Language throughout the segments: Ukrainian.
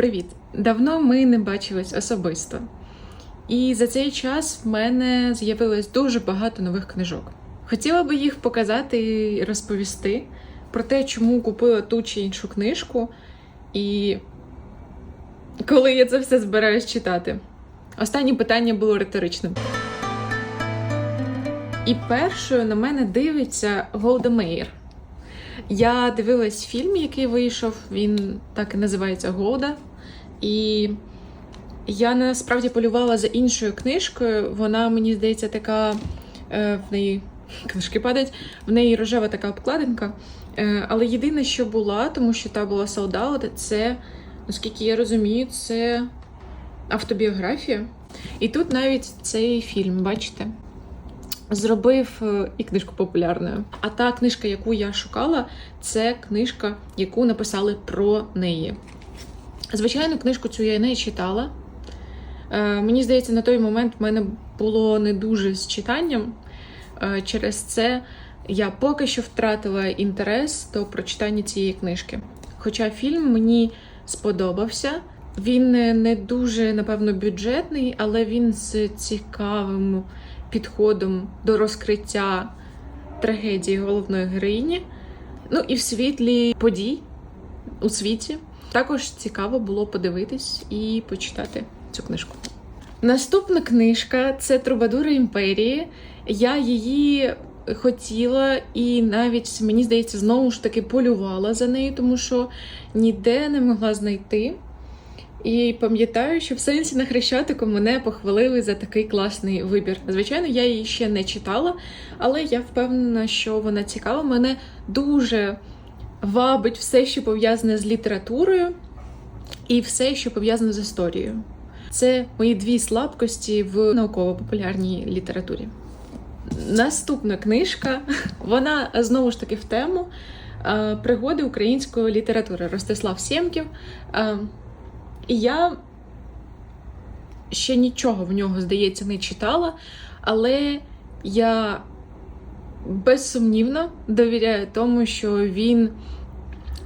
Привіт! Давно ми не бачились особисто. І за цей час в мене з'явилось дуже багато нових книжок. Хотіла би їх показати і розповісти про те, чому купила ту чи іншу книжку, і коли я це все збираюсь читати. Останнє питання було риторичним. І першою на мене дивиться Голда Меїр. Я дивилась фільм, який вийшов, він так і називається Голда. І я насправді полювала за іншою книжкою. Вона, мені здається, така е, в неї книжки падають, в неї рожева така обкладинка. Е, але єдине, що була, тому що та була солдат, це, наскільки я розумію, це автобіографія. І тут навіть цей фільм, бачите? Зробив е, і книжку популярною. А та книжка, яку я шукала, це книжка, яку написали про неї. Звичайно, книжку цю я не читала. Е, мені здається, на той момент в мене було не дуже з читанням. Е, через це я поки що втратила інтерес до прочитання цієї книжки. Хоча фільм мені сподобався. Він не- не дуже, напевно, бюджетний, але він з цікавим підходом до розкриття трагедії головної героїні. Ну і в світлі подій у світі. Також цікаво було подивитись і почитати цю книжку. Наступна книжка це Трубадури імперії. Я її хотіла і навіть, мені здається, знову ж таки полювала за нею, тому що ніде не могла знайти. І пам'ятаю, що в сенсі на Хрещатику мене похвалили за такий класний вибір. Звичайно, я її ще не читала, але я впевнена, що вона цікава. Мене дуже вабить все, що пов'язане з літературою, і все, що пов'язане з історією. Це мої дві слабкості в науково-популярній літературі. Наступна книжка, вона знову ж таки в тему пригоди української літератури Ростислав Сємків. І я ще нічого в нього, здається, не читала, але я безсумнівно довіряю тому, що він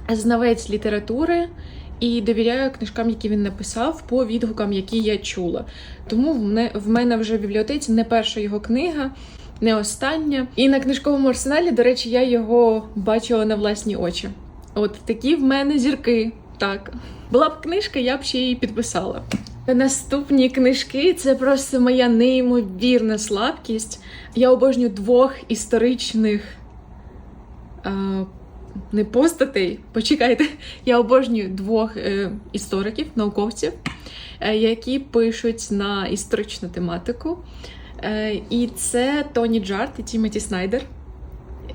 знавець літератури і довіряю книжкам, які він написав, по відгукам, які я чула. Тому в мене, вже в бібліотеці не перша його книга, не остання. І на книжковому арсеналі, до речі, я його бачила на власні очі. От такі в мене зірки. Так. Була б книжка, я б ще її підписала. Наступні книжки це просто моя неймовірна слабкість. Я обожнюю двох історичних е, не постатей. Почекайте, я обожнюю двох е, істориків, науковців, е, які пишуть на історичну тематику. Е, і це Тоні Джарт і Тімоті Снайдер.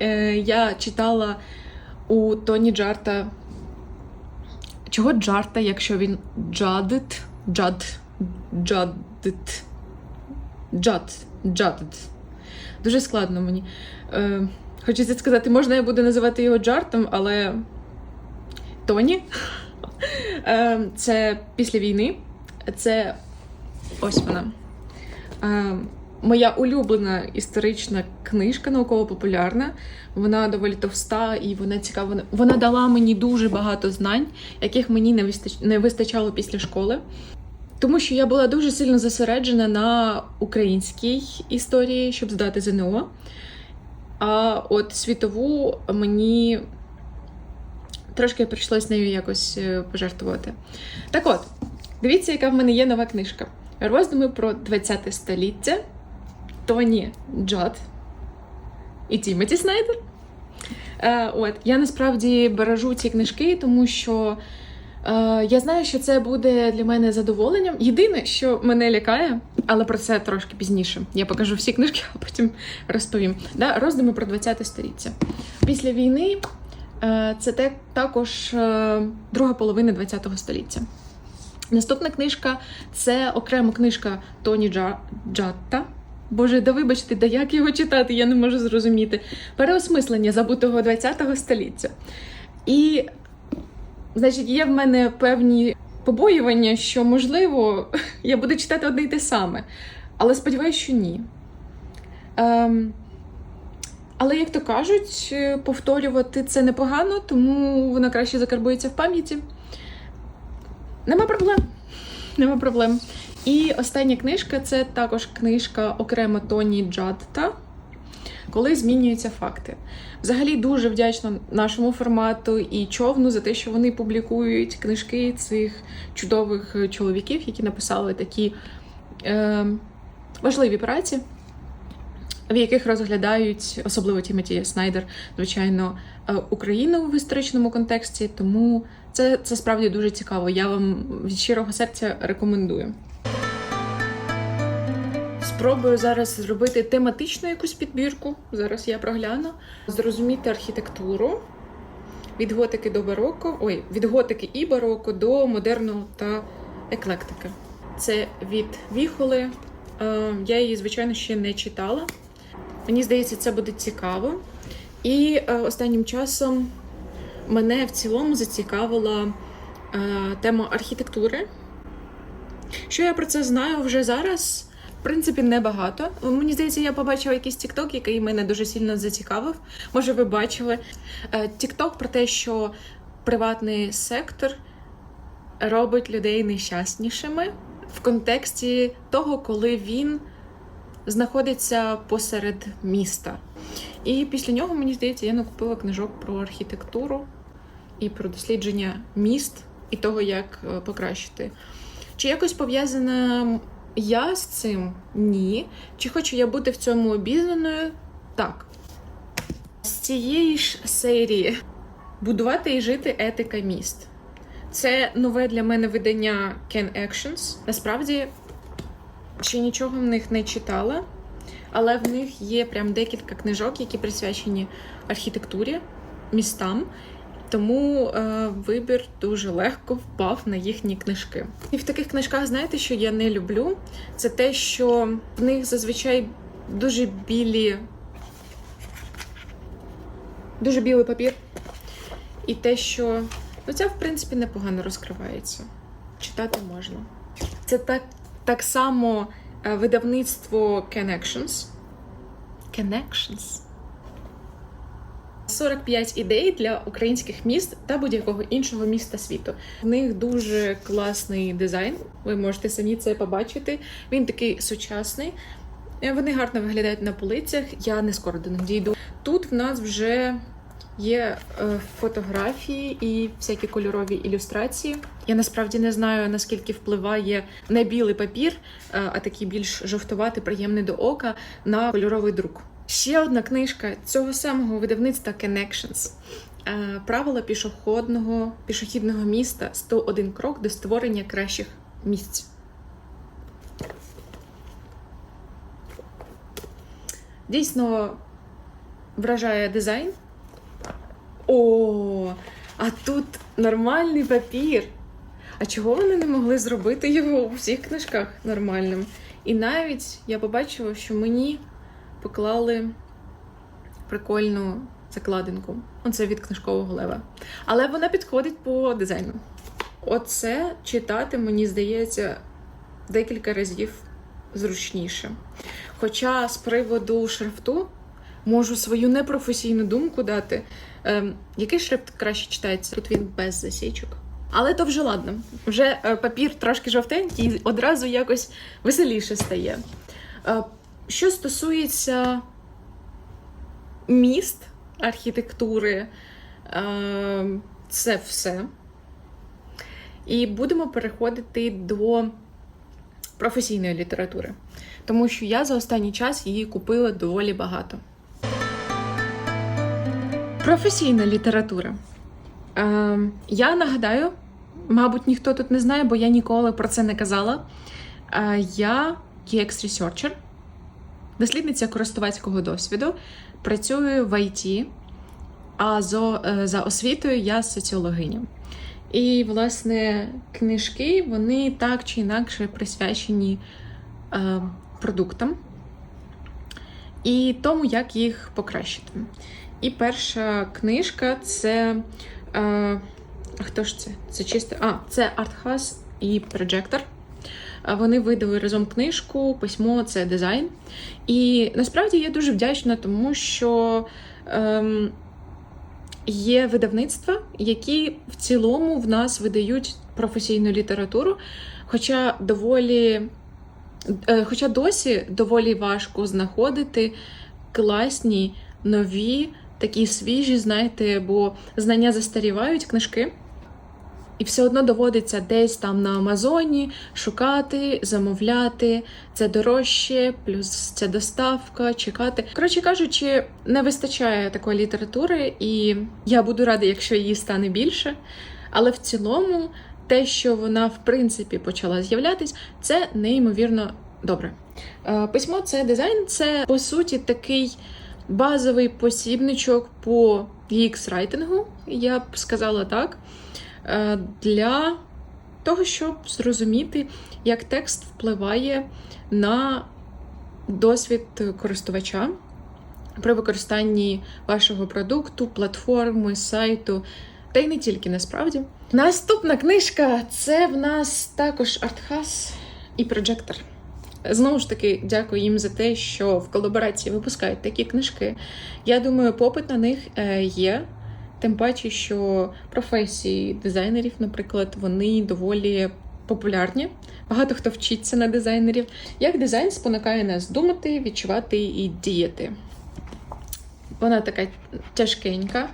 Е, я читала у Тоні Джарта. Чого Джарта, якщо він джадит? Джад. Джадит. Джад. Джадит. Дуже складно мені. Е, хочеться сказати, можна я буду називати його Джартом, але Тоні. Е, це після війни. Це ось вона. Е, моя улюблена історична книжка, науково-популярна. Вона доволі товста і вона цікава. Вона- дала мені дуже багато знань, яких мені не вистач- не вистачало після школи. Тому що я була дуже сильно зосереджена на українській історії, щоб здати ЗНО. А от світову мені трошки прийшлось нею якось е, пожартувати. Так от, дивіться, яка в мене є нова книжка. Роздуми про 20 століття Тоні Джад і Тімоті Снайдер. Е, от, я насправді бережу ці книжки, тому що е, я знаю, що це буде для мене задоволенням. Єдине, що мене лякає, але про це трошки пізніше. Я покажу всі книжки, а потім розповім. Да, роздуми про 20 століття. Після війни е, це також е, друга половина 20 століття. Наступна книжка це окрема книжка Тоні Джа... Джатта. Боже, да вибачте, да як його читати, я не можу зрозуміти. Переосмислення забутого 20 століття. І, значить, є в мене певні побоювання, що, можливо, я буду читати одне й те саме. Але сподіваюся, що ні. Ем, але, як то кажуть, повторювати це непогано, тому вона краще закарбується в пам'яті. Нема проблем. Нема проблем. І остання книжка це також книжка окремо Тоні Джадта. Коли змінюються факти. Взагалі дуже вдячна нашому формату і човну за те, що вони публікують книжки цих чудових чоловіків, які написали такі е, важливі праці, в яких розглядають, особливо Тімоті Снайдер, звичайно, е, Україну в історичному контексті. Тому це, це справді дуже цікаво. Я вам від щирого серця рекомендую. Спробую зараз зробити тематичну якусь підбірку. Зараз я прогляну. Зрозуміти архітектуру від готики до бароко. Ой, від готики і бароко до модерну та еклектики. Це від Віхоли. Е, Я її, звичайно, ще не читала. Мені здається, це буде цікаво. І е, останнім часом мене в цілому зацікавила е, тема архітектури. Що я про це знаю вже зараз? В принципі, небагато. Мені здається, я побачила якийсь TikTok, який мене дуже сильно зацікавив. Може, ви бачили Е, TikTok про те, що приватний сектор робить людей нещаснішими в контексті того, коли він знаходиться посеред міста. І після нього, мені здається, я накупила книжок про архітектуру і про дослідження міст і того, як е, покращити. Чи якось пов'язана я з цим? Ні. Чи хочу я бути в цьому обізнаною? Так. З цієї ж серії будувати і жити етика міст. Це нове для мене видання Can Actions. Насправді ще нічого в них не читала, але в них є прям декілька книжок, які присвячені архітектурі, містам. Тому е, вибір дуже легко впав на їхні книжки. І в таких книжках, знаєте, що я не люблю? Це те, що в них зазвичай дуже білі, дуже білий папір. І те, що ну, це, в принципі, непогано розкривається. Читати можна. Це так, так само е, видавництво Connections. Connections. 45 ідей для українських міст та будь-якого іншого міста світу. В них дуже класний дизайн. Ви можете самі це побачити. Він такий сучасний. Е, Вони гарно виглядають на полицях. Я не скоро до них дійду. Тут в нас вже є е, фотографії і всякі кольорові ілюстрації. Я насправді не знаю наскільки впливає не білий папір, е, а такий більш жовтуватий, приємний до ока на кольоровий друк. Ще одна книжка цього самого видавництва Connections. Е, Правила пішохідного пішохідного міста 101 крок до створення кращих місць. Дійсно вражає дизайн. О, а тут нормальний папір. А чого вони не могли зробити його у всіх книжках нормальним? І навіть я побачила, що мені поклали прикольну закладинку. Оце від книжкового лева. Але вона підходить по дизайну. Оце читати, мені здається, декілька разів зручніше. Хоча з приводу шрифту можу свою непрофесійну думку дати. Ем, який шрифт краще читається? Тут він без засічок. Але то вже ладно. Вже е, папір трошки жовтенький, і одразу якось веселіше стає. Що стосується міст, архітектури, е, це все. І будемо переходити до професійної літератури, тому що я за останній час її купила доволі багато. Професійна література. Е, я нагадаю, мабуть, ніхто тут не знає, бо я ніколи про це не казала. Е, я UX Researcher, дослідниця користувацького досвіду, працюю в IT, а за, е, освітою я соціологиня. І, власне, книжки вони так чи інакше присвячені е, продуктам і тому, як їх покращити. І перша книжка це. Е, хто ж це? Це чисто. А, це Артхас і Проджектор. Вони видали разом книжку, письмо це дизайн. І насправді я дуже вдячна, тому що ем, Є видавництва, які в цілому в нас видають професійну літературу, хоча доволі, е, хоча досі доволі важко знаходити класні, нові, такі свіжі, знаєте, бо знання застарівають книжки. І все одно доводиться десь там на Амазоні шукати, замовляти. Це дорожче, плюс ця доставка, чекати. Коротше кажучи, не вистачає такої літератури, і я буду рада, якщо її стане більше. Але в цілому, те, що вона в принципі почала з'являтись, це неймовірно добре. Е, Письмо це дизайн, це по суті такий базовий посібничок по UX-райтингу, я б сказала так. Е, для того, щоб зрозуміти, як текст впливає на досвід користувача при використанні вашого продукту, платформи, сайту, та й не тільки насправді. Наступна книжка це в нас також артхас і проджектор. Знову ж таки, дякую їм за те, що в колаборації випускають такі книжки. Я думаю, попит на них е, є. Тим паче, що професії дизайнерів, наприклад, вони доволі популярні. Багато хто вчиться на дизайнерів. Як дизайн спонукає нас думати, відчувати і діяти. Вона така тяжкенька,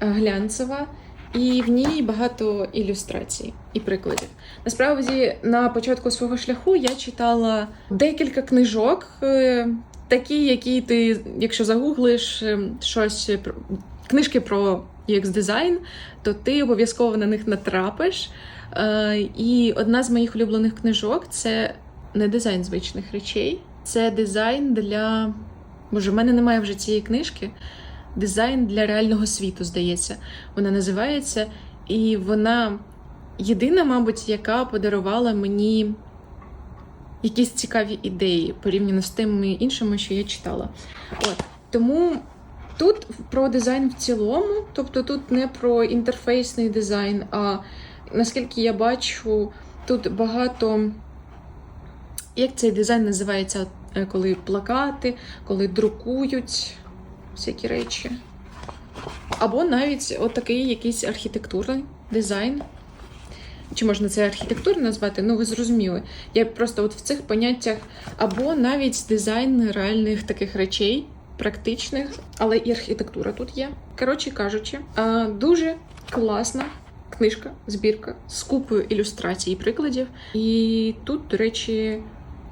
е, глянцева, і в ній багато ілюстрацій і прикладів. Насправді, на початку свого шляху я читала декілька книжок, е, такі, які ти, якщо загуглиш е, щось книжки про UX дизайн, то ти обов'язково на них натрапиш. Е, І одна з моїх улюблених книжок це не дизайн звичних речей, це дизайн для. Боже, в мене немає вже цієї книжки. Дизайн для реального світу, здається. Вона називається. І вона єдина, мабуть, яка подарувала мені якісь цікаві ідеї порівняно з тими іншими, що я читала. От. Тому Тут про дизайн в цілому, тобто тут не про інтерфейсний дизайн, а наскільки я бачу, тут багато. Як цей дизайн називається, е, коли плакати, коли друкують всякі речі. Або навіть отакий якийсь архітектурний дизайн. Чи можна це архітектуру назвати? Ну, ви зрозуміли. Я просто от в цих поняттях, або навіть дизайн реальних таких речей практичних, але і архітектура тут є. Коротше кажучи, дуже класна книжка, збірка з купою ілюстрацій і прикладів. І тут, до речі,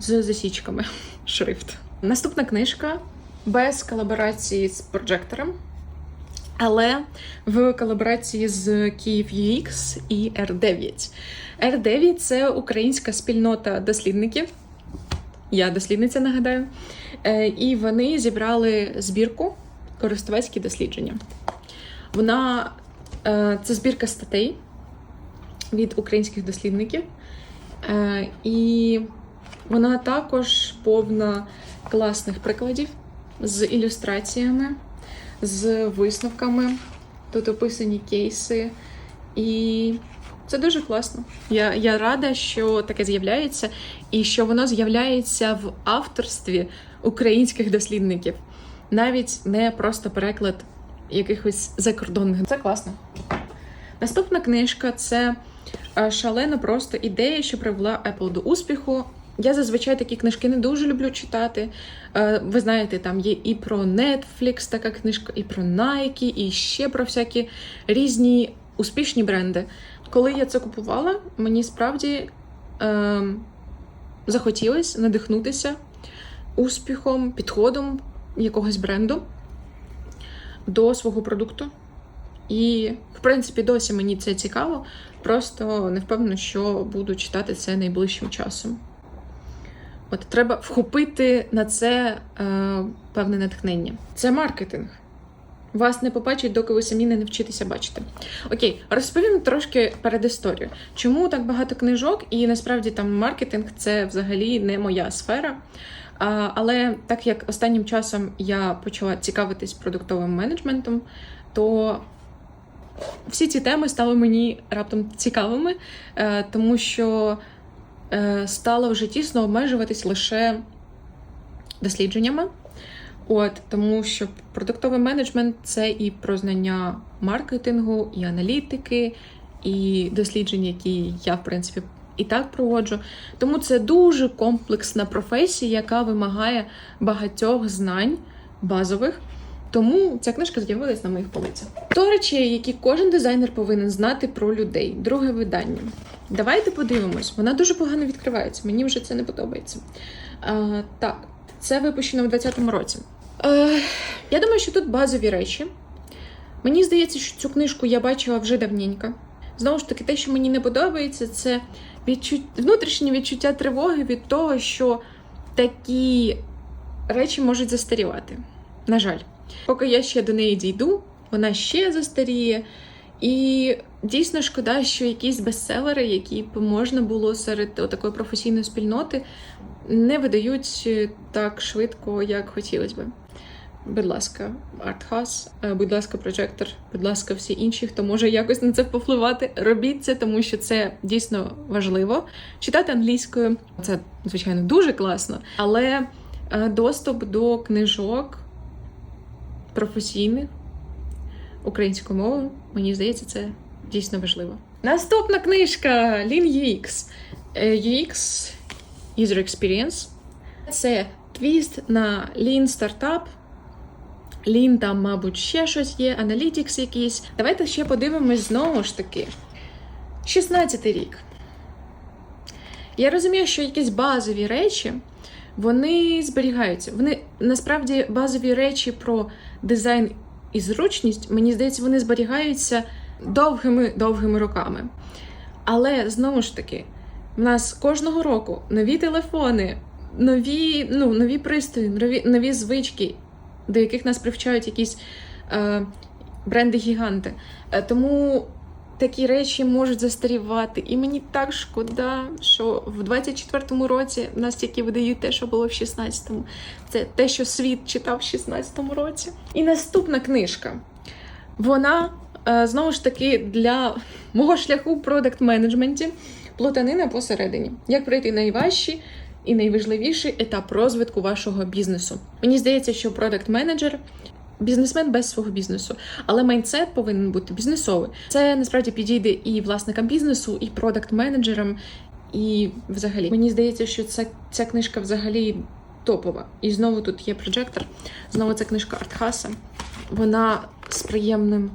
з засічками шрифт. Наступна книжка без колаборації з прожектором. Але в колаборації з Київ UX і R9. R9 це українська спільнота дослідників. Я дослідниця нагадаю. Е, і вони зібрали збірку користувацькі дослідження. Вона е, це збірка статей від українських дослідників. Е, і вона також повна класних прикладів з ілюстраціями, з висновками. Тут описані кейси. І це дуже класно. Я я рада, що таке з'являється, і що воно з'являється в авторстві українських дослідників, навіть не просто переклад якихось закордонних. Це класно. Наступна книжка це е, шалено просто ідея, що привела Apple до успіху. Я зазвичай такі книжки не дуже люблю читати. Е, ви знаєте, там є і про Netflix така книжка, і про Nike, і ще про всякі різні успішні бренди. Коли я це купувала, мені справді е, захотілося надихнутися успіхом, підходом якогось бренду до свого продукту. І, в принципі, досі мені це цікаво. Просто не впевнена, що буду читати це найближчим часом. От треба вхопити на це е, певне натхнення. Це маркетинг. Вас не побачать, доки ви самі не навчитеся бачити. Окей, розповім трошки перед історію. Чому так багато книжок, і насправді там маркетинг це взагалі не моя сфера. А, Але так як останнім часом я почала цікавитись продуктовим менеджментом, то всі ці теми стали мені раптом цікавими, е, тому що е, стало вже тісно обмежуватись лише дослідженнями. От тому, що продуктовий менеджмент це і про знання маркетингу, і аналітики, і дослідження, які я в принципі і так проводжу. Тому це дуже комплексна професія, яка вимагає багатьох знань базових. Тому ця книжка з'явилась на моїх полицях. То речі, які кожен дизайнер повинен знати про людей. Друге видання. Давайте подивимось. Вона дуже погано відкривається. Мені вже це не подобається. А, так, це випущено в 2020 році. Е, я думаю, що тут базові речі. Мені здається, що цю книжку я бачила вже давненько. Знову ж таки, те, що мені не подобається, це відчут... внутрішнє відчуття тривоги від того, що такі речі можуть застарівати. На жаль, поки я ще до неї дійду, вона ще застаріє. І дійсно шкода, що якісь бестселери, які б можна було серед такої професійної спільноти, не видають так швидко, як хотілося би. Будь ласка, Артхас, е, будь ласка, прожектор, будь ласка, всі інші, хто може якось на це повпливати, робіть це, тому що це дійсно важливо. Читати англійською це звичайно дуже класно, але е, доступ до книжок професійних українською мовою, мені здається, це дійсно важливо. Наступна книжка Lean UX. Е, UX User Experience. Це твіст на Lean Startup. Lean там, мабуть, ще щось є, Analytics якийсь. Давайте ще подивимось знову ж таки. 16 рік. Я розумію, що якісь базові речі вони зберігаються. Вони насправді базові речі про дизайн і зручність, мені здається, вони зберігаються довгими-довгими роками. Але знову ж таки, в нас кожного року нові телефони, нові ну, нові пристрої, нові, нові звички, до яких нас привчають якісь е, бренди-гіганти. Е, тому такі речі можуть застарівати. І мені так шкода, що в 24-му році нас тільки видають те, що було в 16-му. Це те, що світ читав в 16-му році. І наступна книжка. Вона е, знову ж таки для мого шляху в продакт-менеджменті плутанина посередині. Як пройти найважчі і найважливіший етап розвитку вашого бізнесу? Мені здається, що продакт-менеджер бізнесмен без свого бізнесу, але майндсет повинен бути бізнесовий. Це насправді підійде і власникам бізнесу, і продакт-менеджерам. І взагалі мені здається, що це ця книжка взагалі топова. І знову тут є прожектор. Знову це книжка Артхаса. Вона з приємним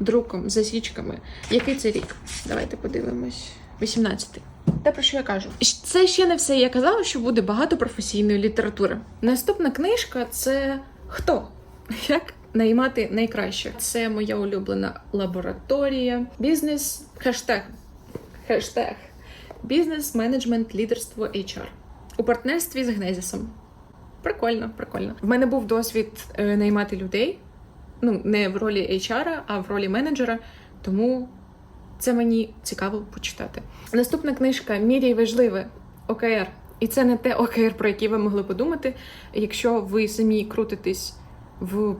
друком, засічками. Який це рік? Давайте подивимось. 18-й. Те, про що я кажу. Це ще не все. Я казала, що буде багато професійної літератури. Наступна книжка це хто? Як наймати найкраще? Це моя улюблена лабораторія. Бізнес хештег. Хештег. Бізнес, менеджмент, лідерство, HR. У партнерстві з Гнезісом. Прикольно, прикольно. В мене був досвід е, наймати людей. Ну, не в ролі HR, а в ролі менеджера. Тому це мені цікаво почитати. Наступна книжка Мірій важливе ОКР. І це не те ОКР, про яке ви могли подумати. Якщо ви самі крутитесь в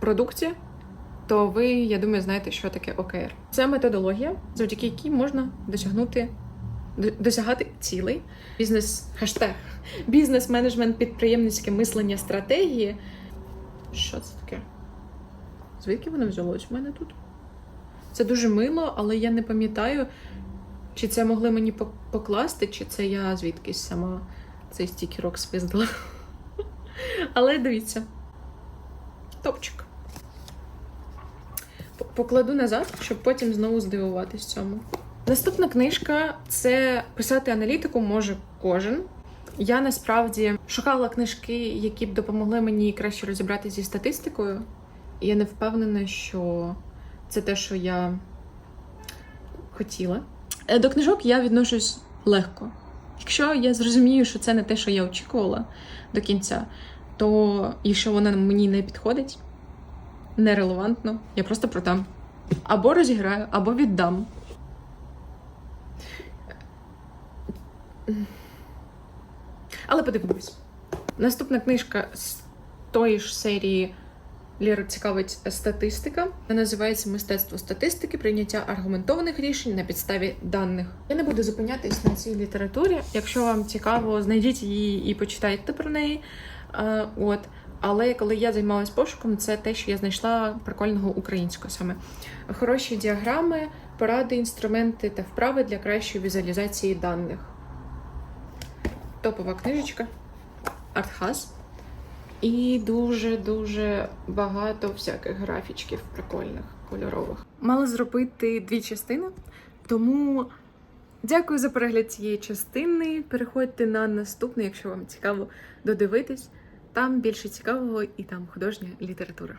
продукті, то ви, я думаю, знаєте, що таке ОКР. Це методологія, завдяки якій можна досягнути досягати цілей. Бізнес хештег, бізнес-менеджмент, підприємницьке мислення, стратегії. Що це таке? Звідки воно взялось в мене тут? Це дуже мило, але я не пам'ятаю, чи це могли мені покласти, чи це я звідкись сама цей стікерок спиздила. Але дивіться. Топчик. Покладу назад, щоб потім знову здивуватись цьому. Наступна книжка це писати аналітику може кожен. Я насправді шукала книжки, які б допомогли мені краще розібратися зі статистикою. І я не впевнена, що це те, що я хотіла. Е, до книжок я відношусь легко. Якщо я зрозумію, що це не те, що я очікувала до кінця, то якщо вона мені не підходить, нерелевантно, я просто продам. Або розіграю, або віддам. Але подивимось. Наступна книжка з тої ж серії Лєру цікавить статистика. Вона називається Мистецтво статистики, прийняття аргументованих рішень на підставі даних. Я не буду зупинятись на цій літературі. Якщо вам цікаво, знайдіть її і почитайте про неї. От Але коли я займалась пошуком, це те, що я знайшла прикольного українського саме. Хороші діаграми, поради, інструменти та вправи для кращої візуалізації даних. Топова книжечка. Артхаз. І дуже-дуже багато всяких графічків прикольних, кольорових. Мала зробити дві частини, тому дякую за перегляд цієї частини. Переходьте на наступну, якщо вам цікаво додивитись. Там більше цікавого і там художня література.